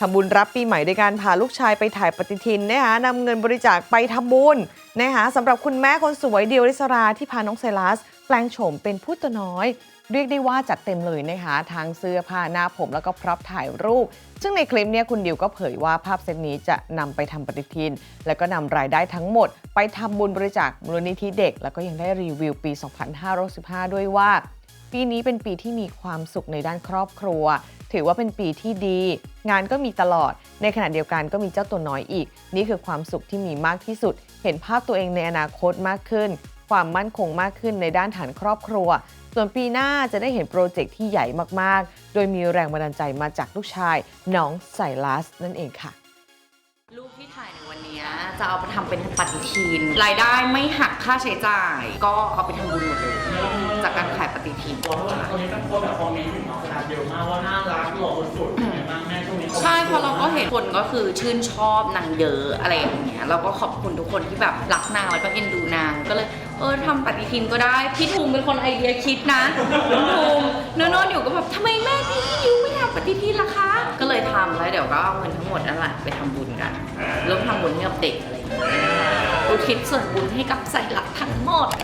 ทำบุญรับปีใหม่ด้วยการพาลูกชายไปถ่ายปฏิทินนะคะนำเงินบริจาคไปทำบุญนะคะสำหรับคุณแม่คนสวยเดียวริสราที่พาน้องไซรัส แปลงโฉมเป็นผู้ตัวน้อย เรียกได้ว่าจัดเต็มเลยนะคะทั้งเสื้อผ้าหน้าผมแล้วก็พร็อพถ่ายรูป ซึ่งในคลิปเนี้ยคุณดิวก็เผยว่าภาพเซตนี้จะนำไปทำปฏิทิน แล้วก็นำรายได้ทั้งหมด ไปทำบุญบริจาคมูลนิธิเด็ก แล้วก็ยังได้รีวิวปี 2515ด้วยว่า ปีนี้เป็นปีที่มีความสุขในด้านครอบครัว ถือว่าเป็นปีที่ดี งานก็มีตลอด ในขณะเดียวกันก็มีเจ้าตัวน้อยอีก นี่คือความสุขที่มีมากที่สุด เห็นภาพตัวเองในอนาคตมากขึ้น ความมั่นคงมากขึ้นในด้านฐานครอบครัว ส่วนปีหน้าจะได้เห็นโปรเจกต์ที่ใหญ่มากๆ โดยมีแรงบันดาลใจมาจากลูกชายน้องไซรัสนั่นเองค่ะรูปที่ถ่ายในวันนี้จะเอาไปทำเป็นปฏิทิน รายได้ไม่หักค่าใช้จ่าย ก็เอาไปทำบุญหมดเลย จากการขายปฏิทินตัวตอนนี้ตั้งคนแบบคอมเมนต์ถึงน้องสดาเยอะมากว่าน่ารักหล่อสุดๆเป็นไงบ้างแม่ช่วงนี้ใช่เพราะเราก็เห็นคนก็คือชื่นชอบนางเยอะอะไรอย่างเงี้ยเราก็ขอบคุณทุกคนที่แบบรักนางแล้วก็เอ็นดูนางก็เลยเออทำปฏิทินก็ได้พี่ทูมเป็นคนไอเดียคิดนะน้องทูมเนอนอยู่ก็แบบทำไมแม่พี่ยูไม่ทำปฏิทินล่ะคะ ก็เลยทำแล้วเดี๋ยวก็เอาเงินทั้งหมดนั่นแหละไปทำบุญกันเริ่มทำบุญให้กับเด็กอะไรอย่างเงี้ยอุทิศส่วนบุญให้กับใส่หลักทั้งหมด